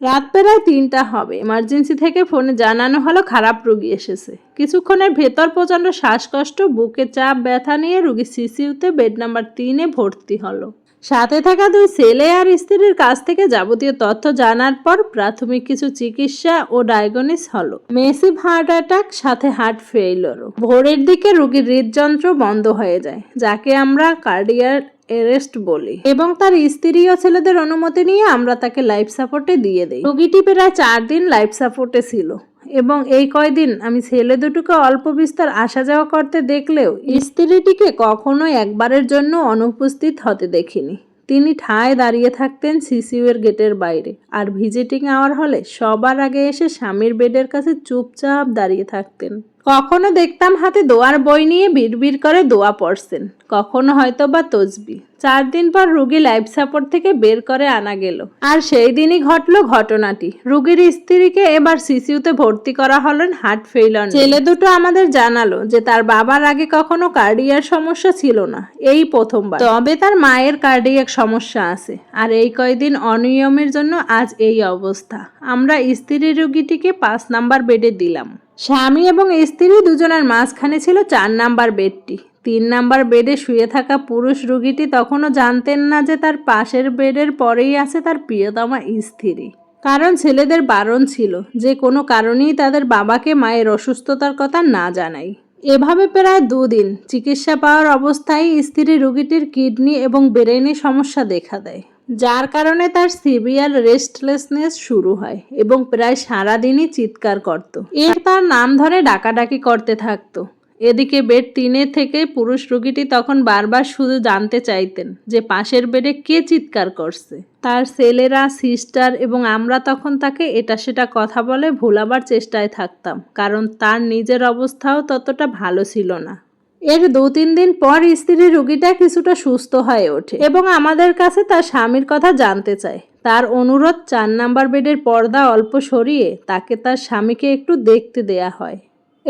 রাত প্রায় তিনটা হবে। এমার্জেন্সি থেকে ফোনে জানানো হলো, খারাপ রুগী এসেছে। কিছুক্ষণের ভেতর প্রচণ্ড শ্বাসকষ্ট, বুকে চাপ, ব্যথা নিয়ে রুগী সিসিউতে বেড নাম্বার তিনে ভর্তি হলো। সাথে থাকা দুই ছেলে আর স্ত্রীর কাছ থেকে যাবতীয় তথ্য জানার পর প্রাথমিক কিছু চিকিৎসা ও ডায়াগনিস হলো। মেসিভ হার্ট অ্যাটাক, সাথে হার্ট ফেইলরও ভোরের দিকে রোগীর হৃদযন্ত্র বন্ধ হয়ে যায়, যাকে আমরা কার্ডিয়ার এরেস্ট বলি। এবং তার স্ত্রী ও ছেলেদের অনুমতি নিয়ে আমরা তাকে লাইফ সাপোর্টে দিয়ে দিই। রোগীটি প্রায় চার দিন লাইফ সাপোর্টে ছিল। এবং এই কয়দিন আমি ছেলে দুটোকে অল্প বিস্তার আসা যাওয়া করতে দেখলেও স্ত্রীটিকে কখনো একবারের জন্য অনুপস্থিত হতে দেখিনি। তিনি ঠায় দাঁড়িয়ে থাকতেন সিসিউ এর গেটের বাইরে আর ভিজিটিং আওয়ার হলে সবার আগে এসে স্বামীর বেডের কাছে চুপচাপ দাঁড়িয়ে থাকতেন। কখনো দেখতাম হাতে দোয়ার বই নিয়ে বিড়বিড় করে দোয়া পড়ছেন, কখনো হয়তো বা তসবি। চার দিন পর রুগী লাইফ সাপোর্ট থেকে বের করে আনা গেল। আর সেই দিনই ঘটলো ঘটনাটি। রুগীর স্ত্রীকে এবার সিসিউতে ভর্তি করা হলেন হার্ট ফেইলর ছেলে দুটো আমাদের জানালো যে তার বাবার আগে কখনো কার্ডিয়ার সমস্যা ছিল না, এই প্রথমবার। তবে তার মায়ের কার্ডিয়াক সমস্যা আছে, আর এই কয়দিন অনিয়মের জন্য আজ এই অবস্থা। আমরা স্ত্রী রুগীটিকে পাঁচ নাম্বার বেডে দিলাম। স্বামী এবং স্ত্রী দুজনের মাঝখানে ছিল চার নাম্বার বেডটি। তিন নাম্বার বেডে শুয়ে থাকা পুরুষ রুগীটি তখনও জানতেন না যে তার পাশের বেডের পরেই আছে তার প্রিয়তমা স্ত্রী। কারণ ছেলেদের বারণ ছিল, যে কোনো কারণেই তাদের বাবাকে মায়ের অসুস্থতার কথা না জানাই এভাবে প্রায় দুদিন চিকিৎসা পাওয়ার অবস্থায় স্ত্রী রোগীটির কিডনি এবং ব্রেনে সমস্যা দেখা দেয়, যার কারণে তার সিভিয়ার রেস্টলেসনেস শুরু হয় এবং প্রায় সারাদিনই চিৎকার করত। এর তার নাম ধরে ডাকাডাকি করতে থাকতো। এদিকে বেড তিনে থেকে পুরুষ রোগীটি তখন বারবার শুধু জানতে চাইতেন যে পাশের বেডে কে চিৎকার করছে। তার ছেলেরা, সিস্টার এবং আমরা তখন তাকে এটা সেটা কথা বলে ভোলাবার চেষ্টায় থাকতাম, কারণ তার নিজের অবস্থাও ততটা ভালো ছিল না। এর দু তিন দিন পর স্ত্রী রুগীটা কিছুটা সুস্থ হয়ে ওঠে এবং আমাদের কাছে তার স্বামীর কথা জানতে চায়। তার অনুরোধ চার নাম্বার বেডের পর্দা অল্প সরিয়ে তাকে তার স্বামীকে একটু দেখতে দেয়া হয়।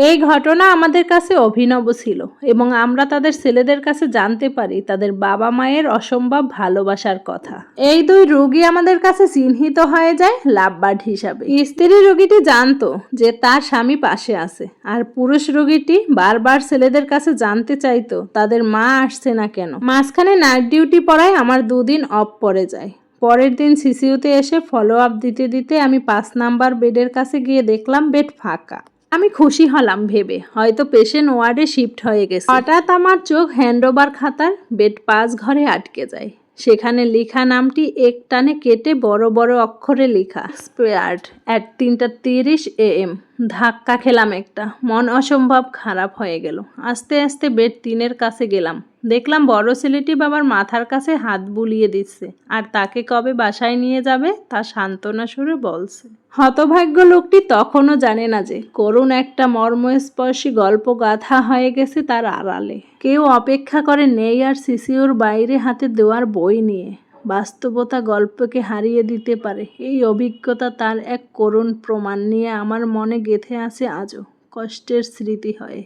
এই ঘটনা আমাদের কাছে অভিনব ছিল এবং আমরা তাদের ছেলেদের কাছে জানতে পারি তাদের বাবা মায়ের অসম্ভব ভালোবাসার কথা। এই দুই রোগী আমাদের কাছে চিহ্নিত হয়ে যায় লাভবার্ড হিসাবে। স্ত্রী রোগীটি জানতো যে তার স্বামী পাশে আছে আর পুরুষ রোগীটি বারবার ছেলেদের কাছে জানতে চাইতো, তাদের মা আসছে না কেন? মাঝখানে নাইট ডিউটি পড়ায় আমার দুদিন অফ পড়ে যায়। পরের দিন সিসিউতে এসে ফলো আপ দিতে দিতে আমি পাঁচ নাম্বার বেডের কাছে গিয়ে দেখলাম বেড ফাঁকা। আমি খুশি হলাম ভেবে। হয়তো পেশেন্ট ওয়ার্ডে শিফট হয়ে গেছে। হঠাৎ আমার চোখ হ্যান্ডওভার খাতার বেড পাঁচ ঘরে আটকে যায়। সেখানে লেখা নামটি এক টানে কেটে বড় বড় অক্ষরে লেখা স্পেয়ার্ড অ্যাট তিনটা তিরিশ এ এম ধাক্কা খেলাম একটা। মন অসম্ভব খারাপ হয়ে গেল। আস্তে আস্তে বেড তিনের কাছে গেলাম। দেখলাম বড় ছেলেটি বাবার মাথার কাছে হাত বুলিয়ে দিচ্ছে। আর তাকে কবে বাসায় নিয়ে যাবে তা সান্ত্বনা সুরে বলছে। হতভাগ্য লোকটি তখনও জানে না যে করুণ একটা মর্মস্পর্শী গল্প গাথা হয়ে গেছে তার আড়ালে। কেউ অপেক্ষা করে নেই আর সিসিওর বাইরে হাতে দেওয়ার বই নিয়ে। বাস্তবতা গল্পকে হারিয়ে দিতে পারে। এই অভিজ্ঞতা তার এক করুণ প্রমাণ নিয়ে আমার মনে গেঁথে আছে আজও কষ্টের স্মৃতি হয়।